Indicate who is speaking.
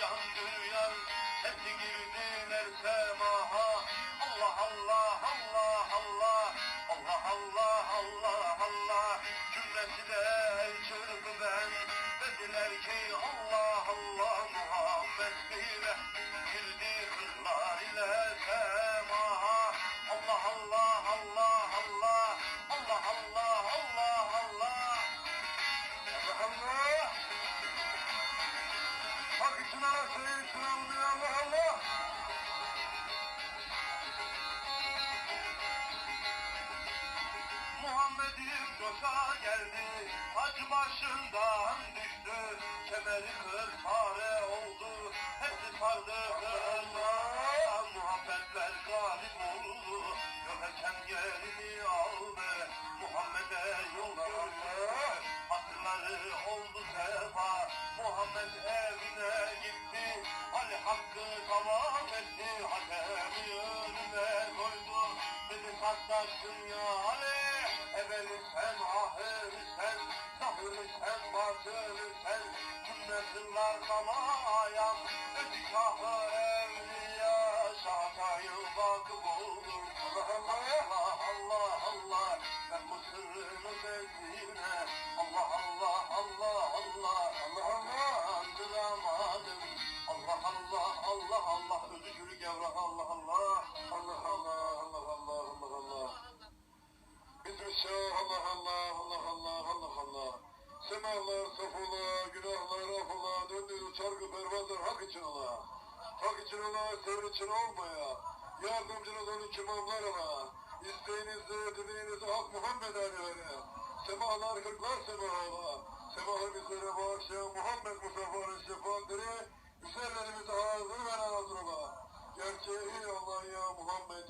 Speaker 1: can dönüyor, hep girdilerse Sınav, sınav, geldi, acı başından düştü. Kemeri kırpare oldu, hepsi sardı kırma. Muhabbetler galip oldu, yok erken geldi. Evine gitti Ali hakkı tamam etti Hatemi önüne koydu. Dedi saklaştın ya Ali Evveli sen ahiri sen Zahiri sen batını sen Cümle sırlar ayam Ödikahı evliya Şahatayı oldum Allah Allah Allah Allah Ben bu sırrını bezdiğine Allah Allah Allah Ödüşürü gevrak Allah Allah Allah Allah Allah Allah Allah Allah Bismillah Allah Allah Allah Allah Allah Allah Semalar safula, günahlar afula, döndüğü çarkı pervazlar hak için ola. Hak için ola, sevr için olmaya. Yardımcınız onun imamlar ola. İsteğinizi, dileğinizi Hak Muhammed vere. Semalar kırklar sema ola. Semalar bizlere bağışlayan Muhammed Mustafa'nın şefaatleri, her elimizi ağzını veren Hazrullah. Gerçeği Allah ya Muhammed